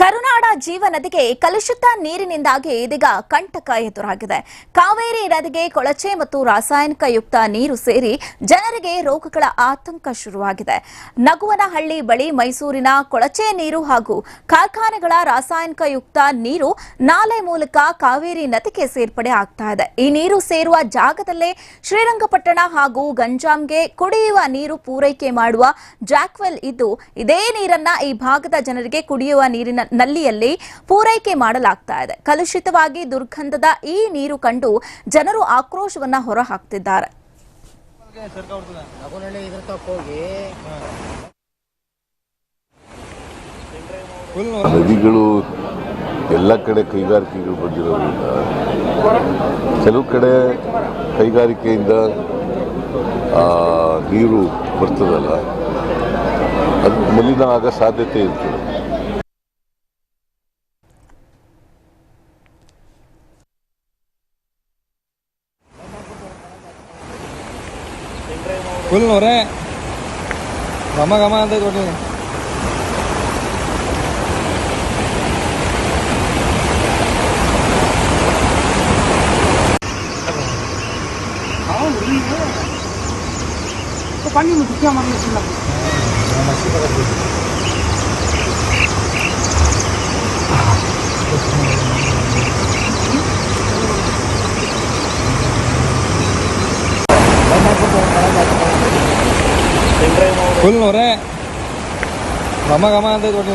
ಕರುನಾಡ ಜೀವನದಿಗೆ ಕಲುಷಿತ ನೀರಿನಿಂದಾಗಿ ಇದೀಗ ಕಂಟಕ ಎದುರಾಗಿದೆ. ಕಾವೇರಿ ನದಿಗೆ ಕೊಳಚೆ ಮತ್ತು ರಾಸಾಯನಿಕ ಯುಕ್ತ ನೀರು ಸೇರಿ ಜನರಿಗೆ ರೋಗಗಳ ಆತಂಕ ಶುರುವಾಗಿದೆ. ನಗುವನಹಳ್ಳಿ ಬಳಿ ಮೈಸೂರಿನ ಕೊಳಚೆ ನೀರು ಹಾಗೂ ಕಾರ್ಖಾನೆಗಳ ರಾಸಾಯನಿಕ ಯುಕ್ತ ನೀರು ನಾಲೆ ಮೂಲಕ ಕಾವೇರಿ ನದಿಗೆ ಸೇರ್ಪಡೆ ಆಗ್ತಾ ಇದೆ. ಈ ನೀರು ಸೇರುವ ಜಾಗದಲ್ಲೇ ಶ್ರೀರಂಗಪಟ್ಟಣ ಹಾಗೂ ಗಂಜಾಂಗೆ ಕುಡಿಯುವ ನೀರು ಪೂರೈಕೆ ಮಾಡುವ ಜಾಕ್ವೆಲ್ ಇದ್ದು, ಇದೇ ನೀರನ್ನ ಈ ಭಾಗದ ಜನರಿಗೆ ಕುಡಿಯುವ ನೀರಿನ ನಲ್ಲಿಯಲ್ಲಿ ಪೂರೈಕೆ ಮಾಡಲಾಗ್ತಾ ಇದೆ. ಕಲುಷಿತವಾಗಿ ದುರ್ಗಂಧದ ಈ ನೀರು ಕಂಡು ಜನರು ಆಕ್ರೋಶವನ್ನ ಹೊರಹಾಕ್ತಿದ್ದಾರೆ. ನದಿಗಳು ಎಲ್ಲ ಕಡೆ ಕೈಗಾರಿಕೆಗಳು ಬಂದಿರೋದ್ರಿಂದ ಕೆಲವು ಕಡೆ ಕೈಗಾರಿಕೆಯಿಂದ ನೀರು ಬರ್ತದಲ್ಲ, ಅದು ಮಲಿನ ಆಗ ಸಾಧ್ಯತೆ ಇರ್ತದೆ. ಫುಲ್ ನೋರೆ ಘಮ ಘಮ ಅಂತ ನೋಡಿ ಫುಲ್ ನೋಡ್ರೆ ಘಮ ಘಮ ಅಂತ ನೋಡಿ